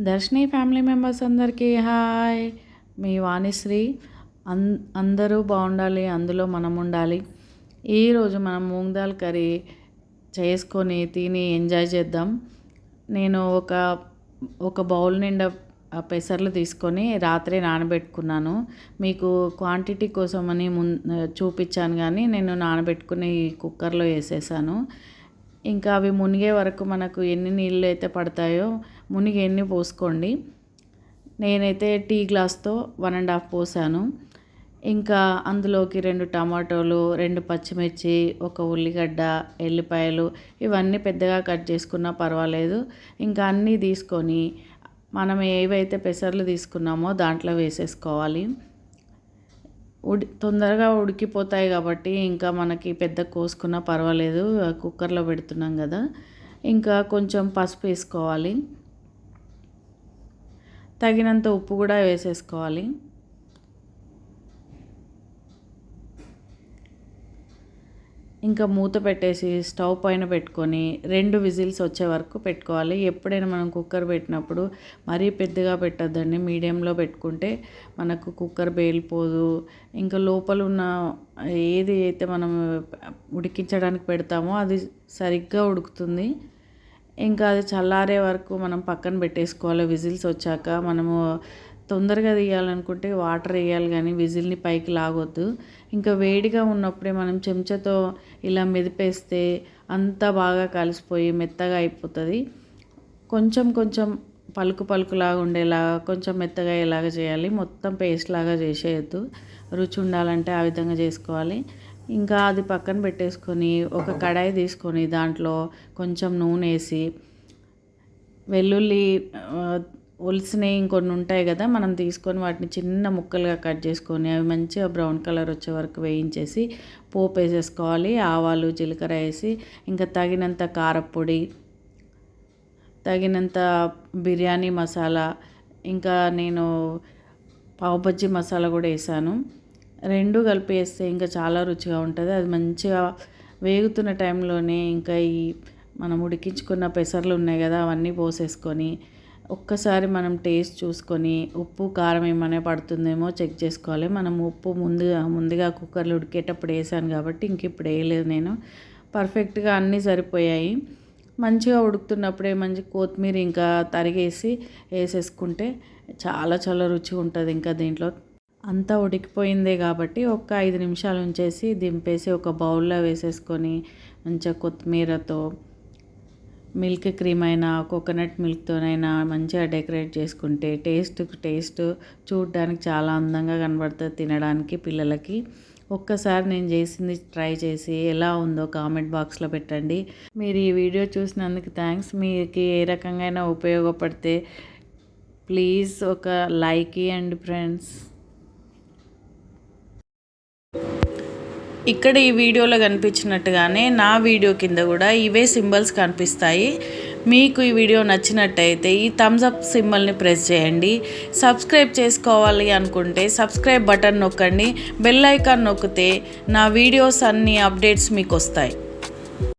దర్శిని family members అందరికీ hi. మీ వాణిశ్రీ అన్ అందరూ బాగుండాలి అందులో మనం ఉండాలి. ఈరోజు మనం మూంగ్ దాల్ కర్రీ చేసుకొని తిని ఎంజాయ్ చేద్దాం. నేను ఒక ఒక బౌల్ నిండా ఆ పెసర్లు తీసుకొని రాత్రే నానబెట్టుకున్నాను. మీకు క్వాంటిటీ కోసమని ముం చూపించాను కానీ నేను నానబెట్టుకుని కుక్కర్లో వేసేసాను. ఇంకా అవి మునిగే వరకు మనకు ఎన్ని నీళ్ళు అయితే పడతాయో మునిగి ఎన్ని పోసుకోండి. నేనైతే టీ గ్లాస్తో వన్ అండ్ హాఫ్ పోసాను. ఇంకా అందులోకి రెండు టమాటోలు రెండు పచ్చిమిర్చి ఒక ఉల్లిగడ్డ ఎల్లిపాయలు ఇవన్నీ పెద్దగా కట్ చేసుకున్నా పర్వాలేదు. ఇంకా అన్నీ తీసుకొని మనం ఏవైతే పెసర్లు తీసుకున్నామో దాంట్లో వేసేసుకోవాలి. ఉడి తొందరగా ఉడికిపోతాయి కాబట్టి ఇంకా మనకి పెద్ద కోసుకున్నా పర్వాలేదు. కుక్కర్లో పెడుతున్నాం కదా. ఇంకా కొంచెం పసుపు వేసుకోవాలి. తగినంత ఉప్పు కూడా వేసేసుకోవాలి. ఇంకా మూత పెట్టేసి స్టవ్ పైన పెట్టుకొని రెండు విజిల్స్ వచ్చే వరకు పెట్టుకోవాలి. ఎప్పుడైనా మనం కుక్కర్ పెట్టినప్పుడు మరీ పెద్దగా పెట్టద్దండి. మీడియంలో పెట్టుకుంటే మనకు కుక్కర్ పేలిపోదు. ఇంకా లోపల ఉన్న ఏది అయితే మనం ఉడికించడానికి పెడతామో అది సరిగ్గా ఉడుకుతుంది. ఇంకా అది చల్లారే వరకు మనం పక్కన పెట్టేసుకోవాలి. విజిల్స్ వచ్చాక మనము తొందరగా తీయాలనుకుంటే వాటర్ వేయాలి కానీ విజిల్ని పైకి లాగొద్దు. ఇంకా వేడిగా ఉన్నప్పుడే మనం చెంచాతో ఇలా మెదిపేస్తే అంతా బాగా కలిసిపోయి మెత్తగా అయిపోతుంది. కొంచెం కొంచెం పలుకు పలుకులాగా ఉండేలాగా కొంచెం మెత్తగా అయ్యేలాగా చేయాలి. మొత్తం పేస్ట్ లాగా చేసేయద్దు. రుచి ఉండాలంటే ఆ విధంగా చేసుకోవాలి. ఇంకా అది పక్కన పెట్టేసుకొని ఒక కడాయి తీసుకొని దాంట్లో కొంచెం నూనె వేసి వెల్లుల్లి ఒలిసినవి ఇంకొన్ని ఉంటాయి కదా మనం తీసుకొని వాటిని చిన్న ముక్కలుగా కట్ చేసుకొని అవి మంచిగా బ్రౌన్ కలర్ వచ్చే వరకు వేయించేసి పోపు వేసేసుకోవాలి ఆవాలు జీలకర్ర వేసి ఇంకా తగినంత కారపొడి తగినంత బిర్యానీ మసాలా ఇంకా నేను పావుబజ్జీ మసాలా కూడా వేసాను. రెండు కలిపి వేస్తే ఇంకా చాలా రుచిగా ఉంటుంది. అది మంచిగా వేగుతున్న టైంలోనే ఇంకా ఈ మనం ఉడికించుకున్న పెసర్లు ఉన్నాయి కదా అవన్నీ పోసేసుకొని ఒక్కసారి మనం టేస్ట్ చూసుకొని ఉప్పు కారం ఏమైనా పడుతుందేమో చెక్ చేసుకోవాలి. మనం ఉప్పు ముందుగా ముందుగా కుక్కర్లో ఉడికేటప్పుడు వేసాను కాబట్టి ఇంక ఇప్పుడు వేయలేదు నేను. పర్ఫెక్ట్గా అన్నీ సరిపోయాయి. మంచిగా ఉడుకుతున్నప్పుడే మంచి కొత్తిమీర ఇంకా తరిగేసి వేసేసుకుంటే చాలా చాలా రుచిగా ఉంటుంది ఇంకా దీంట్లో. అంతా ఉడికిపోయిందే కాబట్టి ఒక ఐదు నిమిషాలు ఉంచేసి దింపేసి ఒక బౌల్లో వేసేసుకొని మంచిగా కొత్తిమీరతో మిల్క్ క్రీమ్ అయినా కోకోనట్ మిల్క్తోనైనా మంచిగా డెకరేట్ చేసుకుంటే టేస్ట్ టేస్ట్ చూడడానికి చాలా అందంగా కనబడుతుంది తినడానికి పిల్లలకి. ఒక్కసారి నేను చేసింది ట్రై చేసి ఎలా ఉందో కామెంట్ బాక్స్లో పెట్టండి. మీరు ఈ వీడియో చూసినందుకు థ్యాంక్స్. మీకు ఏ రకంగా ఉపయోగపడితే ప్లీజ్ ఒక లైక్ ఇవ్వండి ఫ్రెండ్స్. ఇక్కడ ఈ వీడియోలో కనిపించినట్టుగానే నా వీడియో కింద కూడా ఇవే సింబల్స్ కనిపిస్తాయి. మీకు ఈ వీడియో నచ్చినట్టయితే ఈ థమ్స్ అప్ సింబల్ని ప్రెస్ చేయండి. సబ్స్క్రైబ్ చేసుకోవాలి అనుకుంటే సబ్స్క్రైబ్ బటన్ నొక్కండి. బెల్ ఐకాన్ నొక్కితే నా వీడియోస్ అన్ని అప్డేట్స్ మీకు వస్తాయి.